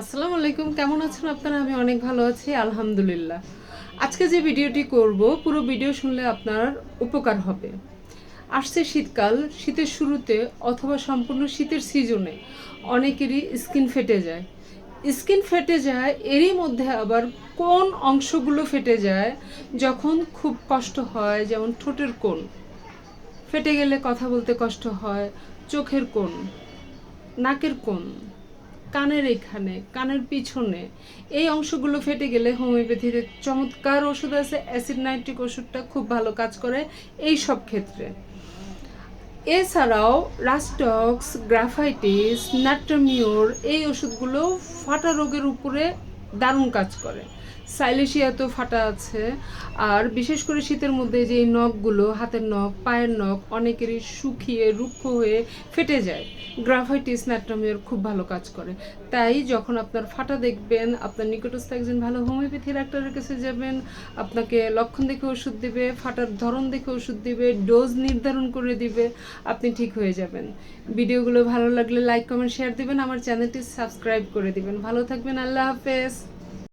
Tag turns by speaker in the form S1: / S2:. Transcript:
S1: আসসালামু আলাইকুম, কেমন আছেন আপনারা? আমি অনেক ভালো আছি, আলহামদুলিল্লাহ। আজকে যে ভিডিওটি করব, পুরো ভিডিও শুনলে আপনার উপকার হবে। আসছে শীতকাল, শীতের শুরুতে অথবা সম্পূর্ণ শীতের সিজনে অনেকেরই স্কিন ফেটে যায়। স্কিন ফেটে যায়, এরই মধ্যে আবার কোন অংশগুলো ফেটে যায়, যখন খুব কষ্ট হয়, যেমন ঠোঁটের কোণ। ফেটে গেলে কথা বলতে কষ্ট হয়, চোখের কোণ, নাকের কোণ। কানের এখানে, কানের পিছনে, এই অংশগুলো ফেটে গেলে হোমিওপ্যাথির চমৎকার ওষুধ আছে, অ্যাসিড নাইট্রিক ওষুধটা খুব ভালো কাজ করে এই সব ক্ষেত্রে। এছাড়াও রাস্টক্স, গ্রাফাইটিস নাট্রামিওর এই ওষুধগুলো ফাটা রোগের উপরে দারুণ কাজ করে। সাইলেশিয়াতেও ফাটা আছে। আর বিশেষ করে শীতের মধ্যে যে নখগুলো, হাতের নখ, পায়ের নখ, অনেকেরই শুকিয়ে রুক্ষ হয়ে ফেটে যায়। গ্রাফাইটিস নাট্রামিওর খুব ভালো কাজ করে। তাই যখন আপনার ফাটা দেখবেন, আপনার নিকটস্থ একজন ভালো হোমিওপ্যাথি ডাক্তারের কাছে যাবেন, আপনাকে লক্ষণ দেখে ওষুধ দিবে, ফাটার ধরন দেখে ওষুধ দিবে, ডোজ নির্ধারণ করে দিবে, আপনি ঠিক হয়ে যাবেন। ভিডিওগুলো ভালো লাগলে লাইক, কমেন্ট, শেয়ার দিবেন, আমার চ্যানেলটি সাবস্ক্রাইব করে দিবেন। ভালো থাকবেন, আল্লাহ হাফেজ।